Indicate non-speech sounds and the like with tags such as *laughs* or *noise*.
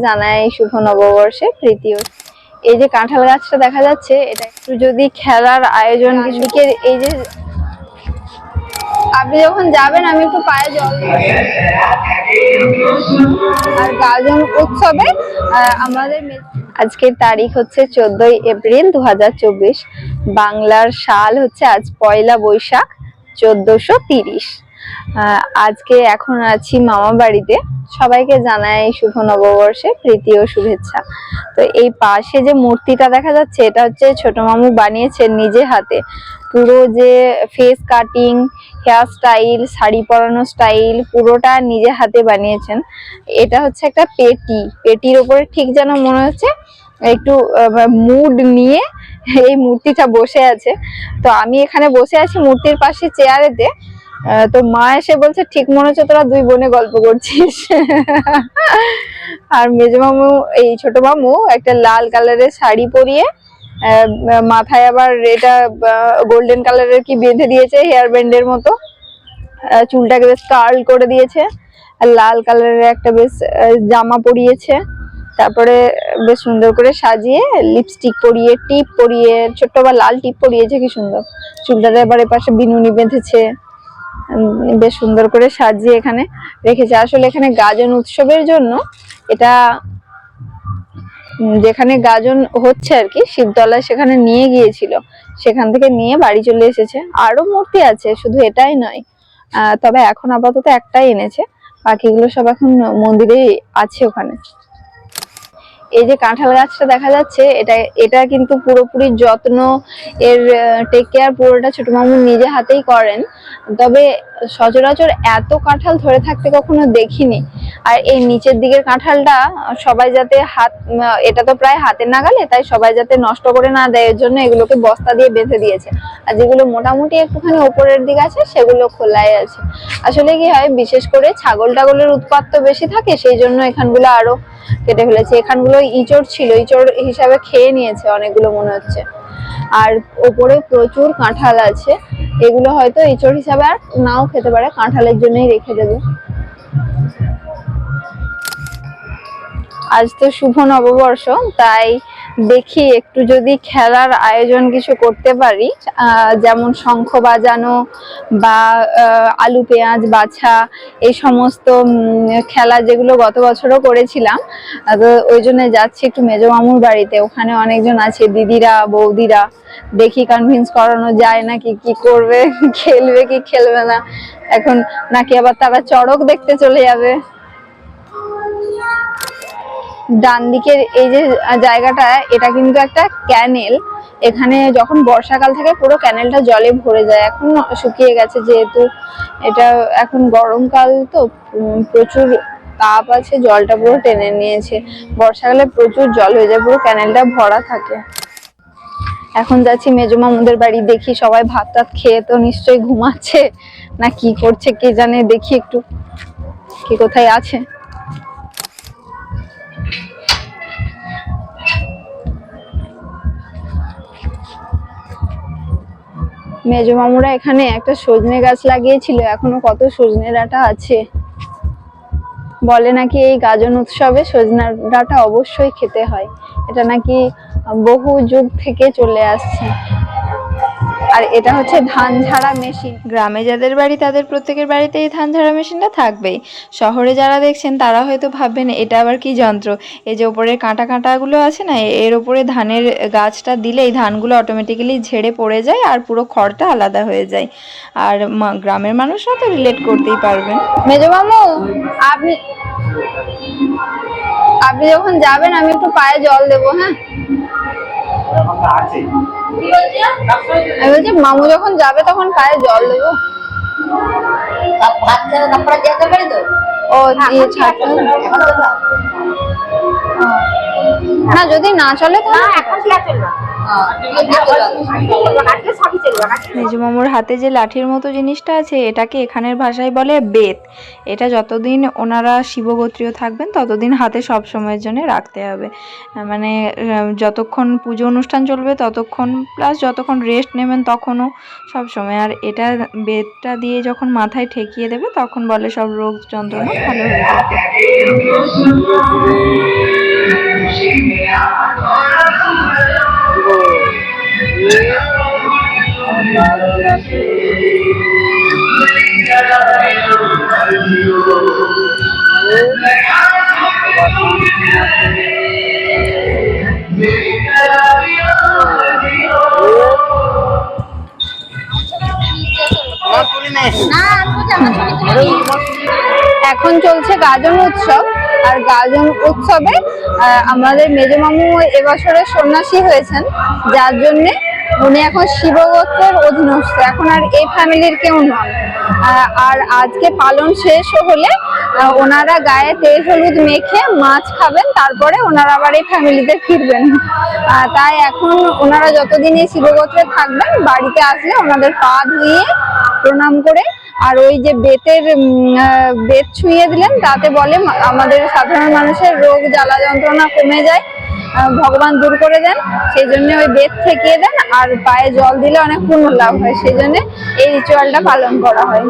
জানাই শুভ নববর্ষে ও- এই যে কাঁঠাল গাছটা দেখা যাচ্ছে, এটা একটু যদি খেলার আয়োজন এই যে আপনি যখন যাবেন, আমি একটু পায়ে জল আর গাজন উৎসবে আমাদের আজকের তারিখ হচ্ছে চোদ্দই এপ্রিল দু হাজার চব্বিশ। বাংলার সাল হচ্ছে আজ পয়লা বৈশাখ, চোদ্দশো তিরিশ। আজকে এখন আছি মামা বাড়িতে। সবাইকে জানাই শুভ নববর্ষে প্রীতি ও শুভেচ্ছা। তো এই পাশে যে মূর্তিটা দেখা যাচ্ছে, এটা হচ্ছে ছোট মামু বানিয়েছেন নিজে হাতে। পুরো যে face cutting hair style sari পরানো স্টাইল পুরোটা নিজে হাতে বানিয়েছেন। এটা হচ্ছে একটা পেটি। পেটির ওপরে ঠিক যেন মনে হচ্ছে একটু মুড নিয়ে এই মূর্তিটা বসে আছে। তো আমি এখানে বসে আছি মূর্তির পাশে চেয়ারেতে তো মা এসে বলছে, ঠিক মনে হচ্ছে তোরা দুই বোনে গল্প করছিস। আর মেজো মামু এই ছোট মামু একটা লাল কালারের শাড়ি পরিয়ে মাথায় আবার এটা গোল্ডেন কালারের কি বেঁধে দিয়েছে হেয়ার ব্যান্ডের মতো। চুলটাকে বেশ কার্ল করে দিয়েছে। আর লাল কালারের একটা বেশ জামা পরিয়েছে। তারপরে বেশ সুন্দর করে সাজিয়ে লিপস্টিক পরিয়ে টিপ পরিয়ে, ছোট্ট বা লাল টিপ পরিয়েছে, কি সুন্দর। চুলটাতে এবার এপাশে বিনুনি বেঁধেছে। বেশ সুন্দর করে সাজিয়ে এখানে রেখেছে। আসলে এখানে গাজন উৎসবের জন্য এটা যেখানে গাজন হচ্ছে আর কি, শিবতলায় সেখানে নিয়ে গিয়েছিল। সেখান থেকে নিয়ে বাড়ি চলে এসেছে। আরও মূর্তি আছে, শুধু এটাই নয়। তবে এখন আপাতত একটাই এনেছে। বাকিগুলো সব এখন মন্দিরেই আছে ওখানে। এই যে কাঁঠাল গাছটা দেখা যাচ্ছে, এটা এটা কিন্তু পুরোপুরি যত্ন এর টেক কেয়ার পুরোটা ছোট মামু নিজে হাতেই করেন। তবে সচরাচর এত কাঁঠাল ধরে থাকতে কখনো দেখিনি। আর এই নিচের দিকের কাঁঠালটা, সবাই যাতে হাত, এটা তো প্রায় হাতের নাগালে, তাই সবাই যাতে নষ্ট করে না দেয়, এর জন্য এগুলোকে বস্তা দিয়ে বেঁধে দিয়েছে। আর যেগুলো মোটামুটি একটুখানি ওপরের দিকে আছে, সেগুলো খোলাই আছে। আসলে কি হয়, বিশেষ করে ছাগল টাগলের উৎপাত তো বেশি থাকে, সেই জন্য এখানগুলো আরও কেটে ফেলেছে। এখানগুলো ইঁচড় ছিল, ইঁচড় হিসাবে খেয়ে নিয়েছে অনেকগুলো মনে হচ্ছে। আর ওপরে প্রচুর কাঁঠাল আছে। এগুলো হয়তো এঁচড় হিসাবে আর নাও খেতে পারে, কাঁঠালের জন্যই রেখে দেবে। আজ তো শুভ নববর্ষ, তাই দেখি, একটু যদি খেলার আয়োজন কিছু করতে পারি যেমন শঙ্খ বাজানো বা আলু পেঁয়াজ বাছা, এই সমস্ত খেলা যেগুলো গত বছরও করেছিলাম তো ওই জন্য যাচ্ছি একটু মেজো মামুর বাড়িতে। ওখানে অনেকজন আছে, দিদিরা, বৌদিরা, দেখি কনভিন্স করানো যায় নাকি কি করবে, *laughs* খেলবে কি খেলবে না। এখন নাকি আবার তারা চড়ক দেখতে চলে যাবে। ডান দিকের এই যে জায়গাটা, এটা কিন্তু একটা ক্যানেল। এখানে যখন বর্ষাকাল থাকে, পুরো ক্যানেলটা জলে ভরে যায়। এখন শুকিয়ে গেছে যেহেতু। এটা এখন গরমকাল তো প্রচুর তাপ আছে, জলটা পুরো টেনে নিয়েছে। বর্ষাকালে প্রচুর জল হয়ে যায়, পুরো ক্যানেলটা ভরা থাকে। এখন যাচ্ছি মেজো মামুদের বাড়ি, দেখি সবাই ভাত টাত খেয়ে তো নিশ্চয়ই ঘুমাচ্ছে, না কি করছে কে জানে, দেখি একটু, কে কোথায় আছে। মেজো মামুরা এখানে একটা সজনে গাছ লাগিয়েছিল। এখনও কত সজনে ডাটা আছে। বলে নাকি এই গাজন উৎসবে সজনে ডাটা অবশ্যই খেতে হয়। এটা নাকি বহু যুগ থেকে চলে আসছে। আর এটা হচ্ছে ধান ঝাড়া মেশিন। গ্রামে যাদের বাড়ি তাদের প্রত্যেকের বাড়িতে এই ধান ঝাড়া মেশিনটা থাকবেই। শহরে যারা দেখছেন তারা হয়তো ভাববেন এটা আবার কি যন্ত্র? এই যে ওপরের কাঁটা কাঁটাগুলো আছে না এর ওপরে ধানের গাছটা দিলেই ধানগুলো অটোমেটিক্যালি ঝেড়ে পড়ে যায় আর পুরো খড়টা আলাদা হয়ে যায়। আর গ্রামের মানুষরা তো রিলেট করতেই পারবেন। মেজো মামু আপনি আপনি যখন যাবেন আমি একটু পায়ে জল দেবো হ্যাঁ? আমি বলছি মামু যখন যাবে তখন পায়ে জল দেবো। ভাত খেলে তারপরে যেতে পারি তো? ও দিয়ে ছাড়তে হবে। এখন তো না। যদি না চলে তাহলে এখন কি আছে না মেজো মামুর হাতে যে লাঠির মতো জিনিসটা আছে, এটাকে এখানের ভাষায় বলে বেত। এটা যতদিন ওনারা শিবগোত্রীয় থাকবেন, ততদিন হাতে সব সময়ের জন্য রাখতে হবে। মানে যতক্ষণ পুজো অনুষ্ঠান চলবে, ততক্ষণ প্লাস যতক্ষণ রেস্ট নেবেন, তখনও সব সময়। আর এটা বেতটা দিয়ে যখন মাথায় ঠেকিয়ে দেবে, তখন বলে সব রোগ যন্ত্রণা ভালো হয়ে যাবে। এখন চলছে গাজন উৎসব, আর গাজন উৎসবে আমাদের মেজো মামু এবছরে সন্ন্যাসী হয়েছেন, যার জন্যে উনি এখন শিবগোত্রের অধীনস্থ। এখন আর এই ফ্যামিলির কেউ নন। আর আজকে পালন শেষ হলে ওনারা গায়ে তেল হলুদ মেখে মাছ খাবেন, তারপরে ওনারা আবার এই ফ্যামিলিতে ফিরবেন। তাই এখন ওনারা যতদিন এই শিবগোত্রে থাকবেন, বাড়িতে আসলে ওনাদের পা ধুয়ে প্রণাম করে, আর ওই যে বেতের বেত ছুঁয়ে দিলেন, তাতে বলে আমাদের সাধারণ মানুষের রোগ, জ্বালা যন্ত্রণা কমে যায়। ভগবান দূর করে দেন সেই জন্য ওই বেদ থেকে দেন, আর পায়ে জল দিলে অনেক পুণ্য লাভ হয় সেই জন্য এই রিচুয়ালটা পালন করা হয়।